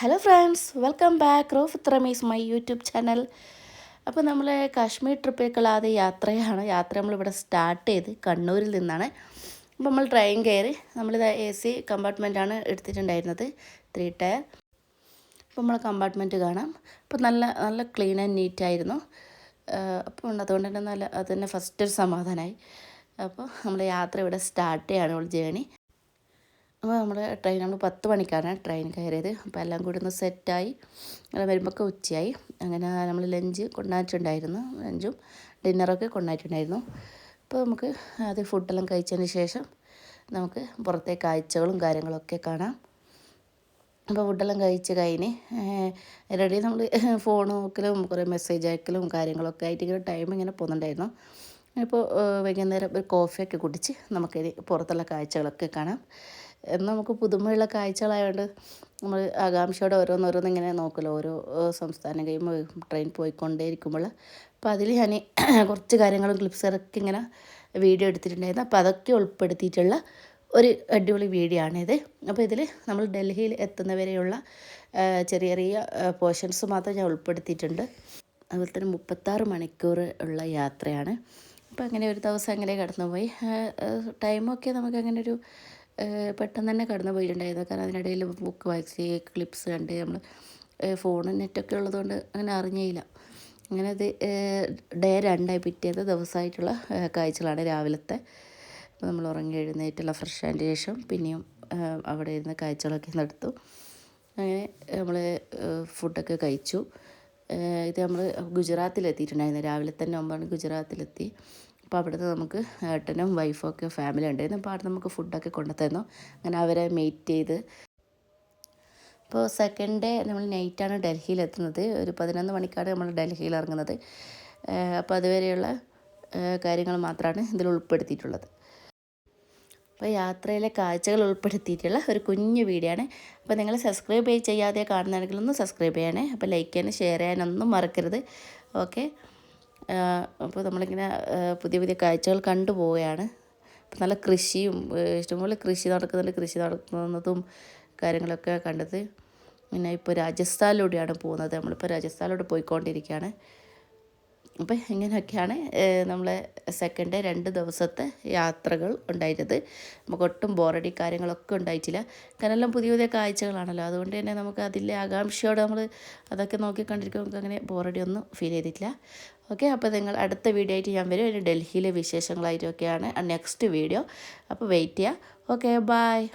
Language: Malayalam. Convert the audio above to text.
ഹലോ ഫ്രണ്ട്സ് വെൽക്കം ബാക്ക് റോഫ് ത്രമീസ് മൈ യൂട്യൂബ് ചാനൽ അപ്പോൾ നമ്മൾ കാശ്മീർ ട്രിപ്പിലേക്കുള്ള ആദ്യ യാത്രയാണ്. യാത്ര നമ്മളിവിടെ സ്റ്റാർട്ട് ചെയ്ത് കണ്ണൂരിൽ നിന്നാണ്. അപ്പോൾ നമ്മൾ ട്രെയിൻ കയറി നമ്മളിത് എ സി കമ്പാർട്ട്മെന്റാണ് എടുത്തിട്ടുണ്ടായിരുന്നത്. ത്രീ ടയർ അപ്പോൾ നമ്മൾ കമ്പാർട്ട്മെന്റ് കാണാം. അപ്പോൾ നല്ല നല്ല ക്ലീൻ ആൻഡ് നീറ്റായിരുന്നു അപ്പോൾ അതുകൊണ്ട് തന്നെ നല്ല അത് തന്നെ ഫസ്റ്റ് ഒരു സമാധാനമായി അപ്പോൾ നമ്മൾ യാത്ര ഇവിടെ സ്റ്റാർട്ട് ചെയ്യാണ് നമ്മൾ ജേണി അപ്പോൾ നമ്മൾ ട്രെയിൻ നമ്മൾ പത്ത് മണിക്കാണ് ട്രെയിൻ കയറിയത്. അപ്പോൾ എല്ലാം കൂടി ഒന്ന് സെറ്റായി അങ്ങനെ വരുമ്പോഴൊക്കെ ഉച്ചയായി. അങ്ങനെ നമ്മൾ ലഞ്ച് കൊണ്ടായിട്ടുണ്ടായിരുന്നു. ലഞ്ചും ഡിന്നറൊക്കെ കൊണ്ടായിട്ടുണ്ടായിരുന്നു. അപ്പോൾ നമുക്ക് അത് ഫുഡെല്ലാം കഴിച്ചതിന് ശേഷം നമുക്ക് പുറത്തെ കാഴ്ചകളും കാര്യങ്ങളൊക്കെ കാണാം. അപ്പോൾ ഫുഡെല്ലാം കഴിച്ച് കഴിഞ്ഞ് റെഡി നമ്മൾ ഫോൺ നോക്കലും കുറേ മെസ്സേജ് അയക്കലും കാര്യങ്ങളൊക്കെ ആയിട്ട് ഇങ്ങനെ ടൈം ഇങ്ങനെ പോകുന്നുണ്ടായിരുന്നു. ഇപ്പോൾ വൈകുന്നേരം ഒരു കോഫിയൊക്കെ കുടിച്ച് നമുക്കിനി പുറത്തുള്ള കാഴ്ചകളൊക്കെ കാണാം. എന്ന് നമുക്ക് പുതുമയുള്ള കാഴ്ചകളായതുകൊണ്ട് നമ്മൾ ആകാംക്ഷയോടെ ഓരോന്നോരോന്ന് ഇങ്ങനെ നോക്കുമല്ലോ ഓരോ സംസ്ഥാനം കഴിയുമ്പോൾ ട്രെയിൻ പോയിക്കൊണ്ടേയിരിക്കുമ്പോൾ അപ്പോൾ അതിൽ ഞാൻ കുറച്ച് കാര്യങ്ങളും ക്ലിപ്സൊക്കെ ഇങ്ങനെ വീഡിയോ എടുത്തിട്ടുണ്ടായിരുന്നു. അപ്പോൾ അതൊക്കെ ഉൾപ്പെടുത്തിയിട്ടുള്ള ഒരു അടിപൊളി വീഡിയോ ആണിത്. അപ്പോൾ ഇതിൽ നമ്മൾ ഡൽഹിയിൽ എത്തുന്നവരെയുള്ള ചെറിയ ചെറിയ പോർഷൻസ് മാത്രം ഞാൻ ഉൾപ്പെടുത്തിയിട്ടുണ്ട്. അതുപോലെ തന്നെ മുപ്പത്താറ് മണിക്കൂർ ഉള്ള യാത്രയാണ്. അപ്പോൾ അങ്ങനെ ഒരു ദിവസം അങ്ങനെ കടന്നുപോയി. ടൈമൊക്കെ നമുക്ക് അങ്ങനെ ഒരു പെട്ടെന്ന് തന്നെ കടന്നു പോയിട്ടുണ്ടായിരുന്നു. കാരണം അതിനിടയിൽ ബുക്ക് വായിച്ച് ക്ലിപ്സ് കണ്ട് നമ്മൾ ഫോൺ നെറ്റൊക്കെ ഉള്ളതുകൊണ്ട് അങ്ങനെ അറിഞ്ഞില്ല. അങ്ങനെ അത് ഡേ രണ്ടായി പിറ്റേത് ദിവസമായിട്ടുള്ള കാഴ്ചകളാണ് രാവിലത്തെ. നമ്മൾ ഉറങ്ങി എഴുന്നേറ്റുള്ള ഫ്രഷ് ആയതിന് ശേഷം പിന്നെയും അവിടെ ഇരുന്ന് കാഴ്ചകളൊക്കെ നടത്തു. അങ്ങനെ നമ്മൾ ഫുഡൊക്കെ കഴിച്ചു. ഇത് നമ്മൾ ഗുജറാത്തിലെത്തിയിട്ടുണ്ടായിരുന്നു. രാവിലെ തന്നെ ഒമ്പതാണ് ഗുജറാത്തിലെത്തി. അപ്പോൾ അവിടുന്ന് നമുക്ക് ഏട്ടനും വൈഫും ഒക്കെ ഫാമിലി ഉണ്ടായിരുന്നു. അപ്പോൾ അവിടെ നമുക്ക് ഫുഡൊക്കെ കൊണ്ടുതന്നു അങ്ങനെ അവരെ മീറ്റ് ചെയ്ത്. ഇപ്പോൾ സെക്കൻഡ് ഡേ നമ്മൾ നൈറ്റാണ് ഡൽഹിയിൽ എത്തുന്നത്. ഒരു പതിനൊന്ന് മണിക്കാണ് നമ്മൾ ഡൽഹിയിൽ ഇറങ്ങുന്നത്. അപ്പോൾ അതുവരെയുള്ള കാര്യങ്ങൾ മാത്രമാണ് ഇതിൽ ഉൾപ്പെടുത്തിയിട്ടുള്ളത്. അപ്പോൾ യാത്രയിലെ കാഴ്ചകൾ ഉൾപ്പെടുത്തിയിട്ടുള്ള ഒരു കുഞ്ഞു വീഡിയോ ആണ്. അപ്പോൾ നിങ്ങൾ സബ്സ്ക്രൈബ് ചെയ്യാതെ കാണുന്നതാണെങ്കിൽ ഒന്ന് സബ്സ്ക്രൈബ് ചെയ്യണേ. അപ്പോൾ ലൈക്ക് ചെയ്യാനും ഷെയർ ചെയ്യാനൊന്നും മറക്കരുത്. ഓക്കെ അപ്പോൾ നമ്മളിങ്ങനെ പുതിയ പുതിയ കാഴ്ചകൾ കണ്ടു പോവുകയാണ്. അപ്പോൾ നല്ല കൃഷിയും ഇഷ്ടംപോലെ കൃഷി നടക്കുന്നുണ്ട്. കൃഷി നടക്കുന്നതും കാര്യങ്ങളൊക്കെ കണ്ടത്. പിന്നെ ഇപ്പോൾ രാജസ്ഥാനിലൂടെയാണ് പോകുന്നത്. നമ്മളിപ്പോൾ രാജസ്ഥാനിലൂടെ പോയിക്കൊണ്ടിരിക്കുകയാണ്. അപ്പം ഇങ്ങനെയൊക്കെയാണ് നമ്മൾ സെക്കൻഡ് രണ്ട് ദിവസത്തെ യാത്രകൾ ഉണ്ടായിരുന്നത്. നമുക്ക് ഒട്ടും ബോറടി കാര്യങ്ങളൊക്കെ ഉണ്ടായിട്ടില്ല. കാരണം എല്ലാം പുതിയ പുതിയ കാഴ്ചകളാണല്ലോ. അതുകൊണ്ട് തന്നെ നമുക്ക് അതിലെ ആകാംക്ഷയോടെ നമ്മൾ അതൊക്കെ നോക്കി കണ്ടിരിക്കുമ്പോൾ നമുക്ക് അങ്ങനെ ബോറടി ഒന്നും ഫീൽ ചെയ്തിട്ടില്ല. ഓക്കെ അപ്പോൾ നിങ്ങൾ അടുത്ത വീഡിയോ ആയിട്ട് ഞാൻ വരും. ഡൽഹിയിലെ വിശേഷങ്ങളായിട്ടൊക്കെയാണ് നെക്സ്റ്റ് വീഡിയോ അപ്പോൾ വെയിറ്റ് ചെയ്യുക ഓക്കെ ബായ്